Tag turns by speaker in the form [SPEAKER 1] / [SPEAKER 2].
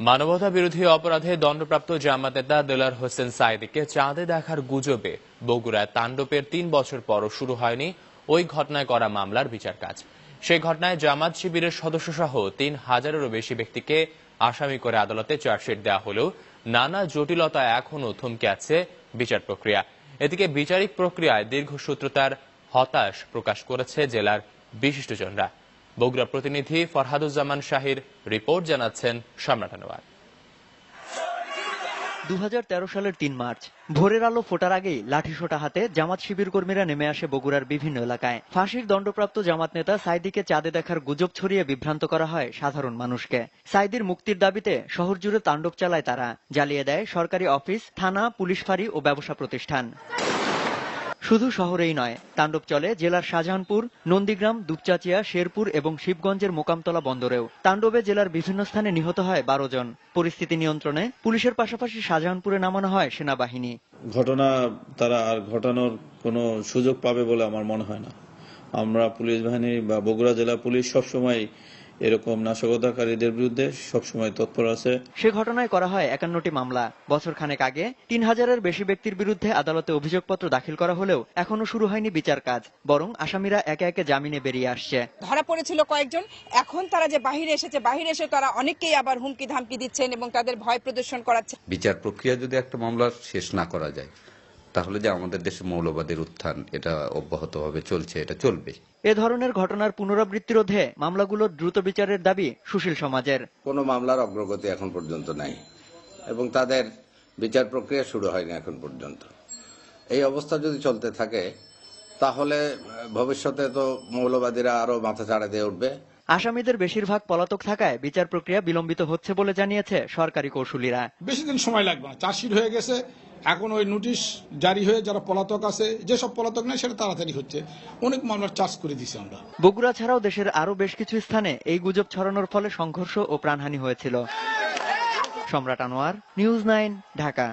[SPEAKER 1] মানবতা বিরোধী অপরাধে দণ্ডপ্রাপ্ত জামাত নেতা দেলার হোসেন সাইদিকে চাঁদে দেখার গুজবে বগুড়ায় তাণ্ডবের তিন বছর পরও শুরু হয়নি ওই ঘটনায় করা মামলার বিচার কাজ সেই ঘটনায় জামাত শিবিরের সদস্য সহ তিন হাজারেরও বেশি ব্যক্তিকে আসামি করে আদালতে চার্জশিট দেওয়া হলেও নানা জটিলতা এখনও থমকে আছে বিচার প্রক্রিয়া। এদিকে বিচারিক প্রক্রিয়ায় দীর্ঘসূত্রতার হতাশ প্রকাশ করেছে জেলার বিশিষ্টজনরা। বগুড়া প্রতিনিধি ফরহাদুজ্জামান শাহির রিপোর্ট জানাচ্ছেন সম্রাট আনোয়ার
[SPEAKER 2] দু সালের তিন মার্চ, ভোরের আলো ফোটার আগেই লাঠিসোঁটা হাতে জামাত শিবির কর্মীরা নেমে আসে বগুড়ার বিভিন্ন এলাকায়। ফাঁসির দণ্ডপ্রাপ্ত জামাত নেতা সাইদিকে চাঁদে দেখার গুজব ছড়িয়ে বিভ্রান্ত করা হয় সাধারণ মানুষকে। সাইদির মুক্তির দাবিতে শহর জুড়ে তাণ্ডব চালায় তারা। জ্বালিয়ে দেয় সরকারি অফিস, থানা, পুলিশ ফাঁড়ি ও ব্যবসা প্রতিষ্ঠান। শুধু শহরেই নয়, তাণ্ডব চলে জেলার শাহজাহানপুর, নন্দীগ্রাম, দুপচাচিয়া, শেরপুর এবং শিবগঞ্জের মোকামতলা বন্দরেও। তাণ্ডবে জেলার বিভিন্ন স্থানে নিহত হয় বারো জন। পরিস্থিতি নিয়ন্ত্রণে পুলিশের পাশাপাশি শাহজাহানপুরে নামানো হয় সেনাবাহিনী।
[SPEAKER 3] ঘটনা তারা আর ঘটানোর কোনো সুযোগ পাবে বলে আমার মনে হয় না। আমরা পুলিশ বাহিনী বা বগুড়া জেলা পুলিশ সবসময় এরকম নাশকতাকারীদের বিরুদ্ধে সবসময় তৎপর আছে।
[SPEAKER 2] সে ঘটনায় করা হয় একান্নটি মামলা। বছর খানেক আগে তিন হাজারের বেশি ব্যক্তির বিরুদ্ধে আদালতে অভিযোগপত্র দাখিল করা হলেও এখনও শুরু হয়নি বিচার কাজ বরং আসামিরা একে একে জামিনে বেরিয়ে আসছে।
[SPEAKER 4] ধরা পড়েছিল কয়েকজন। এখন তারা যে বাহিরে এসেছে বাহিরে এসে তারা অনেককেই আবার হুমকি ধামকি দিচ্ছেন এবং তাদের ভয় প্রদর্শন করাচ্ছে।
[SPEAKER 5] বিচার প্রক্রিয়া যদি একটা মামলার শেষ না করা যায় তাহলে যে আমাদের দেশে মৌলবাদের উত্থান এটা অব্যাহতভাবে চলছে এটা চলবে।
[SPEAKER 2] এ ধরনের ঘটনার পুনরাবৃত্তি রোধে মামলাগুলোর দ্রুত বিচারের দাবি সুশীল সমাজের।
[SPEAKER 6] কোনো মামলার অগ্রগতি এখন পর্যন্ত নাই এবং তাদের বিচার প্রক্রিয়া শুরু হয়নি এখন পর্যন্ত। এই অবস্থা যদি চলতে থাকে তাহলে ভবিষ্যতে তো মৌলবাদীরা আরও মাথা চাড়া দিয়ে উঠবে।
[SPEAKER 2] আসামিদের বেশিরভাগ পলাতক থাকায় বিচার প্রক্রিয়া বিলম্বিত হচ্ছে বলে জানিয়েছে সরকারি কৌশলীরা
[SPEAKER 7] বেশি দিন সময় লাগবে না। চার্জশিট হয়ে গেছে। এখন ওই নোটিশ জারি হয়ে যারা পলাতক আছে যেসব পলাতক নেই সেটা তাড়াতাড়ি হচ্ছে। অনেক মামলার চার্জ করে দিছি আমরা।
[SPEAKER 2] বগুড়া ছাড়াও দেশের আরও বেশ কিছু স্থানে এই গুজব ছড়ানোর ফলে সংঘর্ষ ও প্রাণহানি হয়েছিল। সম্রাট আনোয়ার নিউজ নাইন ঢাকা।